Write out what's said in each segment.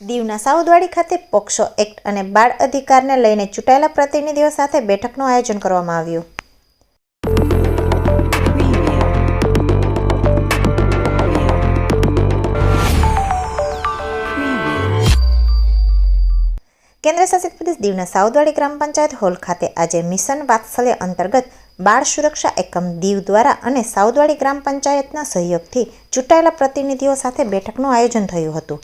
દીવના સાઉદવાડી ખાતે POCSO act અને બાળ અધિકારને લઈને ચૂંટાયેલા પ્રતિનિધિઓ સાથે બેઠકનું આયોજન કરવામાં આવ્યું. કેન્દ્ર શાસિત પ્રદેશ દીવના સાઉદવાડી ગ્રામ પંચાયત હોલ ખાતે આજે મિશન વાત્સલ્ય અંતર્ગત બાળ સુરક્ષા એકમ દીવ દ્વારા અને સાઉદવાડી ગ્રામ પંચાયતના સહયોગથી ચૂંટાયેલા પ્રતિનિધિઓ સાથે બેઠકનું આયોજન થયું હતું.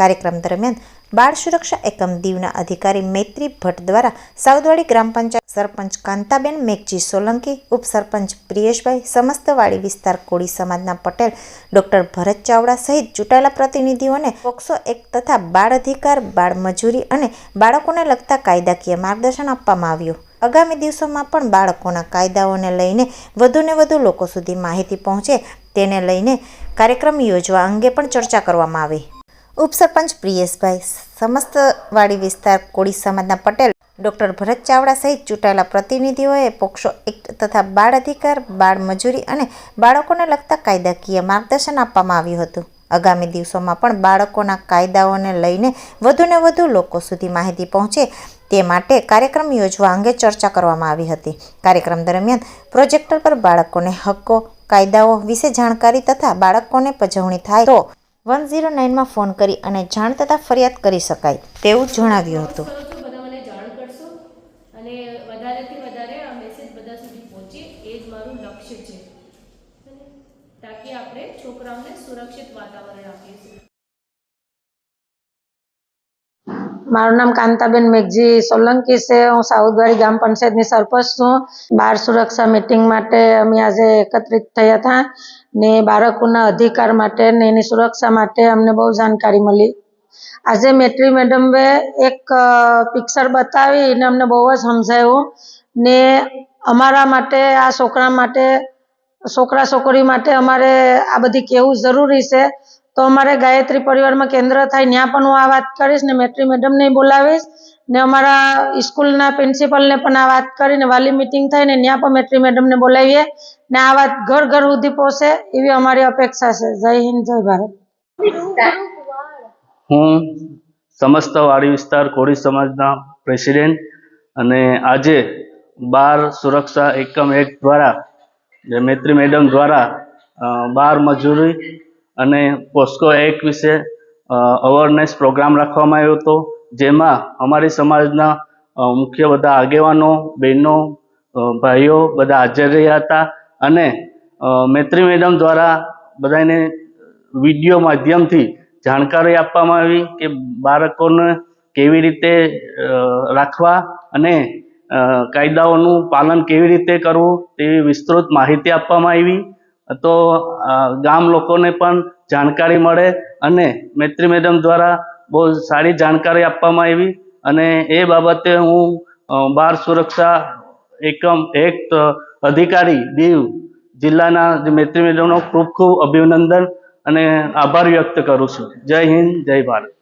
કાર્યક્રમ દરમિયાન બાળ સુરક્ષા એકમ દીવના અધિકારી મૈત્રી ભટ્ટ દ્વારા સાઉદવાડી ગ્રામ પંચાયત સરપંચ કાંતાબેન મેઘજી સોલંકી, ઉપસરપંચ પ્રિયેશભાઈ સમસ્ત વાડી વિસ્તાર કોળી સમાજના પટેલ, ડોક્ટર ભરત ચાવડા સહિત ચૂંટાયેલા પ્રતિનિધિઓને પોક્સો એક્ટ તથા બાળ અધિકાર, બાળ મજૂરી અને બાળકોને લગતા કાયદાકીય માર્ગદર્શન આપવામાં આવ્યું. આગામી દિવસોમાં પણ બાળકોના કાયદાઓને લઈને વધુને વધુ લોકો સુધી માહિતી પહોંચે તેને લઈને કાર્યક્રમ યોજવા અંગે પણ ચર્ચા કરવામાં આવી. ઉપસરપંચ પ્રિયેશભાઈ સમસ્ત વાડી વિસ્તાર કોળી સમાજના પટેલ, ડોક્ટર ભરત ચાવડા સહિત ચૂંટાયેલા પ્રતિનિધિઓએ પોક્સો એક્ટ તથા બાળ અધિકાર, બાળ મજૂરી અને બાળકોને લગતા કાયદાકીય માર્ગદર્શન આપવામાં આવ્યું હતું. આગામી દિવસોમાં પણ બાળકોના કાયદાઓને લઈને વધુને વધુ લોકો સુધી માહિતી પહોંચે તે માટે કાર્યક્રમ યોજવા અંગે ચર્ચા કરવામાં આવી હતી. કાર્યક્રમ દરમિયાન પ્રોજેક્ટર પર બાળકોને હક્કો, કાયદાઓ વિશે જાણકારી તથા બાળકોને પજવણી થાય તો વન ઝીરો નાઇનમાં ફોન કરી અને જાણ થતાં ફરિયાદ કરી શકાય તેવું જણાવ્યું હતું. છોકરાઓને સુરક્ષિત વાતાવરણ આપીએ. મારું નામ કાંતાબેન મેઘજી સોલંકી છે. હું સાઉદવાડી ગામ પંચાયતની સરપંચ છું. બાળ સુરક્ષા મિટિંગ માટે અમે આજે એકત્રિત થયા હતા ને બાળકોના અધિકાર માટે ને એની સુરક્ષા માટે અમને બહુ જાણકારી મળી. આજે મેટ્રી મેડમે એક પિક્ચર બતાવી ને અમને બહુ જ સમજાયું ને અમારા માટે, આ છોકરા માટે, છોકરા છોકરી માટે અમારે આ બધી કહેવું જરૂરી છે. તો અમારે ગાયત્રી પરિવારમાં કેન્દ્ર થાય ત્યાં પણ હું આ વાત કરીશ ને મેટ્રી મેડમને બોલાવીશ ને અમારા સ્કૂલના પ્રિન્સિપલને પણ આ વાત કરીને વાલી મિટિંગ થાય ને ત્યાં પણ મેટ્રી મેડમને બોલાવીએ ને આ વાત ઘર ઘર સુધી પહોંચે એવી અમારી અપેક્ષા છે. જય હિન્દ, જય ભારત. હું સમસ્ત વાડી વિસ્તાર કોળી સમાજના પ્રેસિડેન્ટ અને આજે બાર સુરક્ષા એકમ એક્ટ દ્વારા મૈત્રી મેડમ દ્વારા બાર મજૂરી અને પોસ્કો એક્ટ વિશે અવેરનેસ પ્રોગ્રામ રાખવામાં આવ્યો હતો, જેમાં અમારી સમાજના મુખ્ય બધા આગેવાનો, બહેનો ભાઈઓ બધા હાજર રહ્યા હતા અને મૈત્રી મેડમ દ્વારા બધાને વીડિયો માધ્યમથી જાણકારી આપવામાં આવી કે બાળકોને કેવી રીતે રાખવા અને કાયદાઓનું પાલન કેવી રીતે કરવું તેવી વિસ્તૃત માહિતી આપવામાં આવી. તો ગામ લોકોને પણ જાણકારી મળે અને મૈત્રી મેડમ દ્વારા બહુ સારી જાણકારી આપવામાં આવી અને એ બાબતે હું બાળ સુરક્ષા એકમ, એક અધિકારી દીવ જિલ્લાના મૈત્રી મેડમનો ખૂબ ખૂબ અભિનંદન અને આભાર વ્યક્ત કરું છું. જય હિન્દ, જય ભારત.